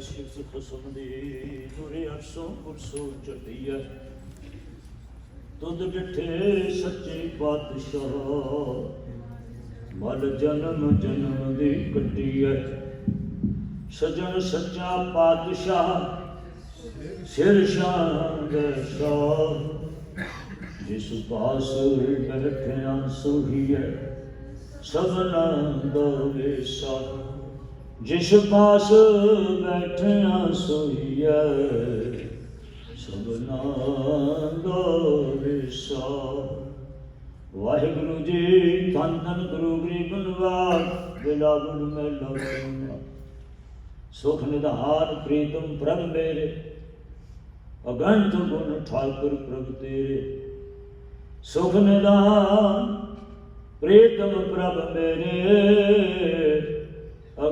ਸਿਫਤ ਖਸਮ ਦੀ ਦੁਰੇ ਅਰਸੋਂ ਪੁਰਸੋਂ ਚੜੀਐ ਤੁਧ ਡਿਠੇ ਸੱਚੇ ਪਾਤਸ਼ਾਹ, ਮਲ ਜਨਮ ਜਨਮ ਦੀ ਕੱਟੀਐ ਸਜਣ ਸੱਚਾ ਪਾਤਸ਼ਾਹ, ਸਿਰ ਸ਼ਾਨ ਸ਼ਾਹ। ਜਿਸ ਪਾਸ ਬੈਠਿਆ ਸੋਹੀਐ ਸਭਨਾ ਦਾ ਵੇਸਾ ਜਿਸ ਪਾਸ ਬੈਠਿਆ ਸੋਹੀਐ ਸਭਨਾ ਦਾ ਵੇਸਾ ਵਾਹਿਗੁਰੂ ਜੀ, ਧੰਨ ਧੰਨ ਗੁਰੂ ਗਰੀਬਨਵਾਰ ਬਿਲਾ ਗੁਰ ਮੈਂ ਲਵਨਾ ਸੁਖ ਨਿਧਾਨ ਪ੍ਰੀਤਮ ਪ੍ਰਭ ਮੇਰੇ, ਅਗੰਤ ਗੁਣ ਠਾਕੁਰ ਪ੍ਰਭ ਤੇਰੇ। ਸੁਖ ਨਿਧਾਨ ਪ੍ਰੀਤਮ ਪ੍ਰਭ ਮੇਰੇ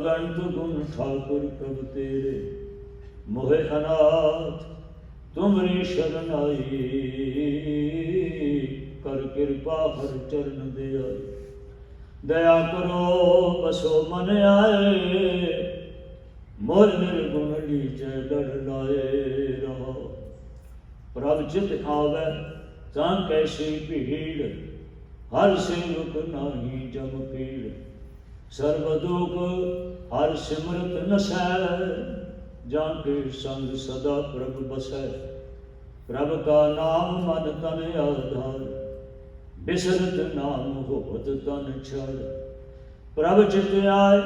ਅਗੰਤ ਗੁਣ ਠਾਕੁਰ ਪ੍ਰਭ ਤੇਰੇ। ਮੋਹਿ ਅਨਾਥ, ਤੁਮਰੀ ਸ਼ਰਨ ਆਈ। ਕਰ ਕਿਰਪਾ ਹਰ ਚਰਨ ਦੇ ਆਈ। ਦਇਆ ਕਰੋ ਬਸੋ ਮਨ ਆਏ। ਮੋਰ ਨਿਰਗੁਣ ਲੀਜੈ ਲੜ ਲਾਏ ਰਹਾ। ਪ੍ਰਭ ਚਿਤ ਆਵੈ, ਤਾਂ ਕੈਸੀ ਭੀੜ। ਹਰ ਸੇਵਕ ਨਾਹੀ ਜਮ ਪੀੜ ਸਰਬ ਦੁਖ ਹਰ ਸਿਮਰਤ ਨਸੈ ਜਾਂ ਕੇ ਸੰਗ ਸਦਾ ਪ੍ਰਭ ਬਸੈ। ਪ੍ਰਭ ਕਾ ਨਾਮ ਮਨ ਤਨ ਆਧਾਰ, ਬਿਸਰਤ ਨਾਮ ਹੋਵਤ ਤਨ ਛੜ ਪ੍ਰਭ ਚਿਤ ਆਏ,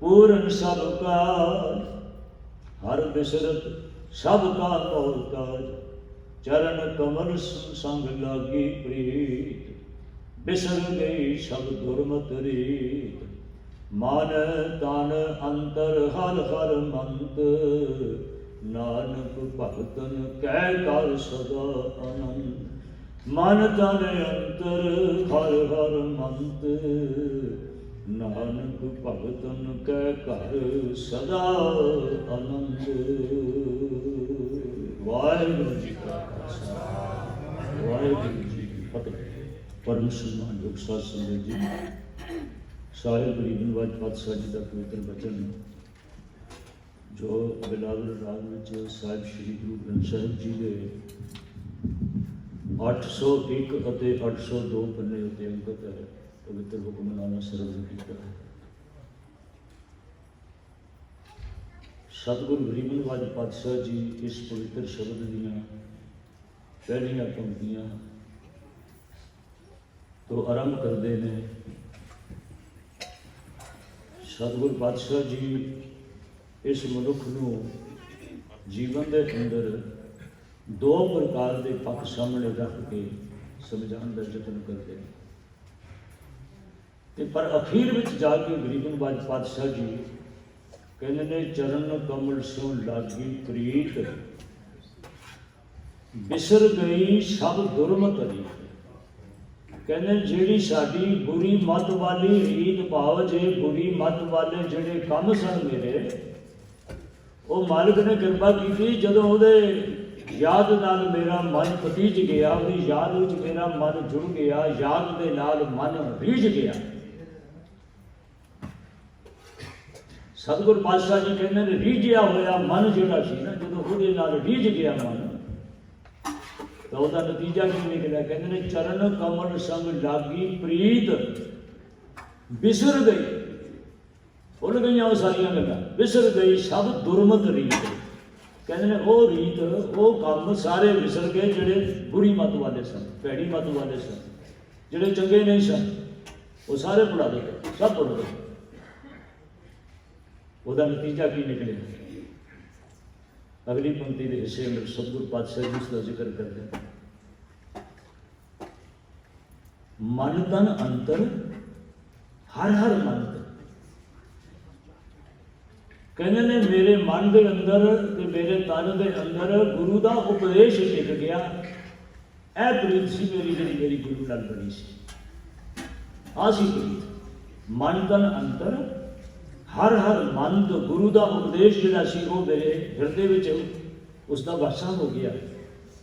ਪੂਰਨ ਸਭ ਕਾਜ ਹਰ ਬਿਸਰਤ ਸਭ ਕਾ ਮੋਹਤਾਜ ਚਰਨ ਕਮਲ ਸੰਗ ਲਾਗੀ ਪ੍ਰੀਤ, ਬਿਸਰ ਗਈ ਸਭ ਦੁਰਮਤ ਰੀਤ। ਮਨ ਤਨ ਅੰਤਰ ਹਰ ਹਰ ਮੰਤ, ਨਾਨਕ ਭਗਤਨ ਕਹਿ ਕਰ ਸਦਾ ਅਨੰਦ ਮਨ ਤਨ ਅੰਤਰ ਹਰ ਹਰ ਮੰਤ, ਨਾਨਕ ਭਗਤਨ ਕਹਿ ਕਰ ਸਦਾ ਆਨੰਦ ਵਾਹਿਗੁਰੂ ਜੀ ਕਾ ਖਾਲਸਾ, ਵਾਹਿਗੁਰੂ ਜੀ ਕੀ ਫਤਿਹ। ਪਰਮ ਸਨਮਾਨ ਯੋਗ ਸਾਧ ਜੀ ਸਾਰੇ ਗਰੀਬਨ ਵਾਜ ਪਾਤਸ਼ਾਹ ਜੀ ਦਾ ਪਵਿੱਤਰ ਬਚਨ ਜੋ ਬਿਲਾਵਲ ਰਾਗ ਵਿੱਚ ਸਾਹਿਬ ਸ੍ਰੀ ਗੁਰੂ ਗ੍ਰੰਥ ਸਾਹਿਬ ਜੀ ਦੇ 801 ਅਤੇ 802 ਪੰਨੇ ਉੱਤੇ ਅੰਕਿਤ ਹੈ, ਪਵਿੱਤਰ ਹੁਕਮਨਾਮਾ ਸਰਵ ਕੀਤਾ ਹੈ। ਸਤਿਗੁਰੂ ਗਰੀਬਨਵਾਜ ਪਾਤਸ਼ਾਹ ਜੀ ਇਸ ਪਵਿੱਤਰ ਸ਼ਬਦ ਦੀਆਂ ਪਹਿਲੀਆਂ ਪੰਕਤੀਆਂ ਤੋਂ ਆਰੰਭ ਕਰਦੇ ਨੇ। ਸਤਿਗੁਰੂ ਪਾਤਸ਼ਾਹ ਜੀ, ਇਸ ਮਨੁੱਖ ਨੂੰ ਜੀਵਨ ਦੇ ਅੰਦਰ ਦੋ ਪ੍ਰਕਾਰ ਦੇ ਪੱਖ ਸਾਹਮਣੇ ਰੱਖ ਕੇ ਸਮਝਾਉਣ ਦਾ ਯਤਨ ਕਰਦੇ ਨੇ। ਤੇ ਪਰ ਅਖੀਰ ਵਿੱਚ ਜਾ ਕੇ ਗਰੀਬਨਵਾਜ ਪਾਤਸ਼ਾਹ ਜੀ ਕਹਿੰਦੇ ਨੇ, ਚਰਨ ਕਮਲ ਸੋ ਲਾਗੀ ਪ੍ਰੀਤ, ਬਿਸਰ ਗਈ ਸਭ ਦੁਰਮਤ ਰੀਤ। ਕਹਿੰਦੇ ਜਿਹੜੀ ਸਾਡੀ ਬੁਰੀ ਮਤ ਵਾਲੀ ਰੀਤ ਭਾਵ ਜੇ ਬੁਰੀ ਮਤ ਵਾਲੇ ਜਿਹੜੇ ਕੰਮ ਸਨ ਮੇਰੇ, ਉਹ ਮਾਲਕ ਨੇ ਕਿਰਪਾ ਕੀਤੀ। ਜਦੋਂ ਉਹਦੇ ਯਾਦ ਨਾਲ ਮੇਰਾ ਮਨ ਪਤੀਜ ਗਿਆ, ਉਹਦੀ ਯਾਦ ਵਿੱਚ ਮੇਰਾ ਮਨ ਜੁੜ ਗਿਆ, ਯਾਦ ਦੇ ਨਾਲ ਮਨ ਰੀਝ ਗਿਆ। ਸਤਿਗੁਰ ਪਾਤਸ਼ਾਹ ਜੀ ਕਹਿੰਦੇ ਨੇ, ਰੀਝਿਆ ਹੋਇਆ ਮਨ ਜਿਹੜਾ ਸੀ ਨਾ, ਜਦੋਂ ਉਹਦੇ ਨਾਲ ਰੀਝ ਗਿਆ ਮਨ ਤਾਂ ਉਹਦਾ ਨਤੀਜਾ ਕੀ ਨਿਕਲਿਆ? ਕਹਿੰਦੇ ਨੇ ਚਰਨ ਕਮਲ ਸੰਗ ਲਾਗੀ ਪ੍ਰੀਤ ਬਿਸਰ ਗਈ। ਭੁੱਲ ਗਈਆਂ ਉਹ ਸਾਰੀਆਂ ਗੱਲਾਂ। ਬਿਸਰ ਗਈ, ਸਭ ਦੁਰਮਤ ਰੀਤ। ਕਹਿੰਦੇ ਨੇ ਉਹ ਰੀਤ, ਉਹ ਕੰਮ ਸਾਰੇ ਵਿਸਰ ਗਏ ਜਿਹੜੇ ਬੁਰੀ ਮਤ ਵਾਲੇ ਸਨ, ਭੈੜੀ ਮਤ ਵਾਲੇ ਸਨ, ਜਿਹੜੇ ਚੰਗੇ ਨਹੀਂ ਸਨ। ਉਹ ਸਾਰੇ ਭੁਲਾ ਦਿੱਤੇ, ਸਭ ਭੁੱਲ ਗਏ। ਉਹਦਾ ਨਤੀਜਾ ਕੀ ਨਿਕਲਿਆ? ਅਗਲੀ ਪੰਕਤੀ ਦੇ ਹਿੱਸੇ ਅੰਦਰ ਸਤਿਗੁਰ ਪਾਤਸ਼ਾਹ ਜੀ ਇਸ ਦਾ ਜ਼ਿਕਰ ਕਰਦੇ ਹਨ ਮਨ ਤਨ ਅੰਤਰ ਹਰ ਹਰ ਮਨ ਤਨ ਕਹਿੰਦੇ ਨੇ ਮੇਰੇ ਮਨ ਦੇ ਅੰਦਰ ਤੇ ਮੇਰੇ ਤਨ ਦੇ ਅੰਦਰ ਗੁਰੂ ਦਾ ਉਪਦੇਸ਼ ਟਿਕ ਗਿਆ ਇਹ ਪ੍ਰੀਤ ਸੀ ਮੇਰੀ ਜਿਹੜੀ ਮੇਰੀ ਗੁਰੂ ਨਾਲ ਬਣੀ ਸੀ ਆਸੀ ਪ੍ਰੀਤ ਮਨ ਤਨ ਅੰਤਰ ਹਰ ਹਰ ਮਨ ਤੋਂ ਗੁਰੂ ਦਾ ਉਪਦੇਸ਼ ਜਿਹੜਾ ਸੀ ਉਹ ਮੇਰੇ ਹਿਰਦੇ ਵਿੱਚ ਉਸ ਦਾ ਵਾਸਾ ਹੋ ਗਿਆ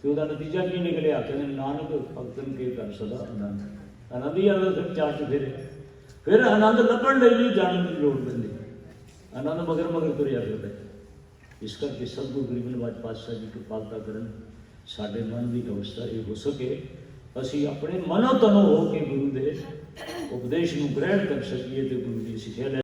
ਤੇ ਉਹਦਾ ਨਤੀਜਾ ਕੀ ਨਿਕਲਿਆ? ਕਹਿੰਦੇ ਨਾਨਕ ਭਗਤਨ ਕੇ ਕਰ ਸਦਾ ਆਨੰਦ। ਆਨੰਦ ਹੀ ਆਨੰਦ ਫਿਰ 'ਚ ਫਿਰ ਫਿਰ ਆਨੰਦ ਲੱਭਣ ਲਈ ਵੀ ਜਾਣ ਦੀ ਲੋੜ ਪੈਂਦੀ। ਆਨੰਦ ਮਗਰ ਮਗਰ ਤੁਰਿਆ ਫਿਰਦਾ ਇਸ ਕਰਕੇ ਸਤਿਗੁਰੂ ਗਰੀਬਨ ਨਿਵਾਜ ਪਾਤਸ਼ਾਹ ਜੀ ਕਿਰਪਾਲਤਾ ਕਰਨ ਸਾਡੇ ਮਨ ਦੀ ਅਵਸਥਾ ਇਹ ਹੋ ਸਕੇ। ਅਸੀਂ ਆਪਣੇ ਮਨੋ ਤਨੋ ਹੋ ਕੇ ਗੁਰੂ ਦੇ ਉਪਦੇਸ਼ ਨੂੰ ਗ੍ਰਹਿਣ ਕਰ ਸਕੀਏ ਤੇ ਗੁਰੂ ਦੀ ਸਿੱਖਿਆ ਲੈ